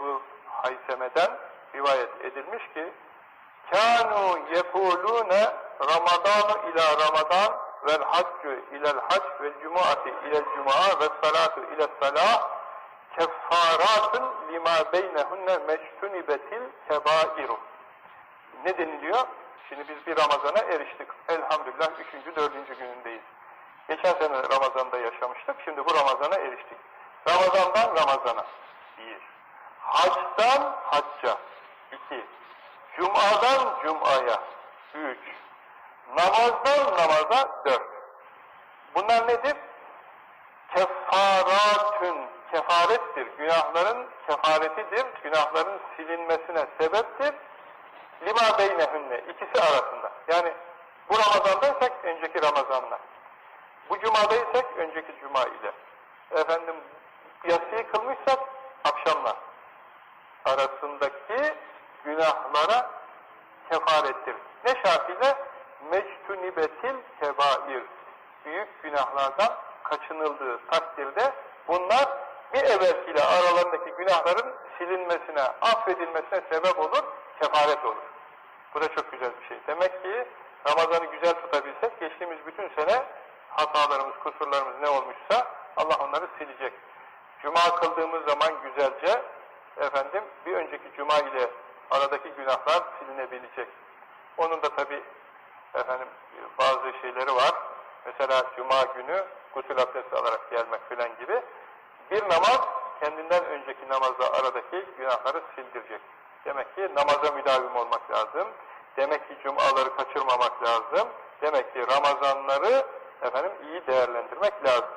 Ebu Hayseme'den rivayet edilmiş ki kânû yekulûne Ramadanu ila Ramadan vel haccu ilel hac vel cumuati ilel cuma ve salatu ilel salah keffaratun lima beynehunne mectunibetil kebairu. Ne deniliyor? Şimdi biz bir Ramazan'a eriştik. Elhamdülillah üçüncü, dördüncü günündeyiz. Geçen sene Ramazan'da yaşamıştık. Şimdi bu Ramazan'a eriştik. Ramazan'dan Ramazan'a. Bir. Hacdan hacca. İki. Cuma'dan Cuma'ya. Üç. Namazdan namaza. Dört. Bunlar nedir? Kefaratün. Kefarettir. Günahların kefaretidir. Günahların silinmesine sebeptir. Lima beynehünne. ikisi arasında. Yani bu Ramazan'daysak önceki Ramazan'la. Bu cumadaysak önceki cuma ile. Efendim yatsıyı kılmışsak. Arasındaki günahlara kefarettir. Ne şartıyla? Mectunibetil kebair. Büyük günahlardan kaçınıldığı takdirde bunlar bir evvelkiyle aralarındaki günahların silinmesine, affedilmesine sebep olur, kefaret olur. Bu da çok güzel bir şey. Demek ki Ramazan'ı güzel tutabilsek, geçtiğimiz bütün sene hatalarımız, kusurlarımız ne olmuşsa Allah onları silecek. Cuma kıldığımız zaman güzelce efendim bir önceki cuma ile aradaki günahlar silinebilecek. Onun da tabi efendim bazı şeyleri var. Mesela cuma günü gusül abdesti alarak gelmek filan gibi. Bir namaz kendinden önceki namazla aradaki günahları sildirecek. Demek ki namaza müdavim olmak lazım. Demek ki cumaları kaçırmamak lazım. Demek ki Ramazanları efendim iyi değerlendirmek lazım.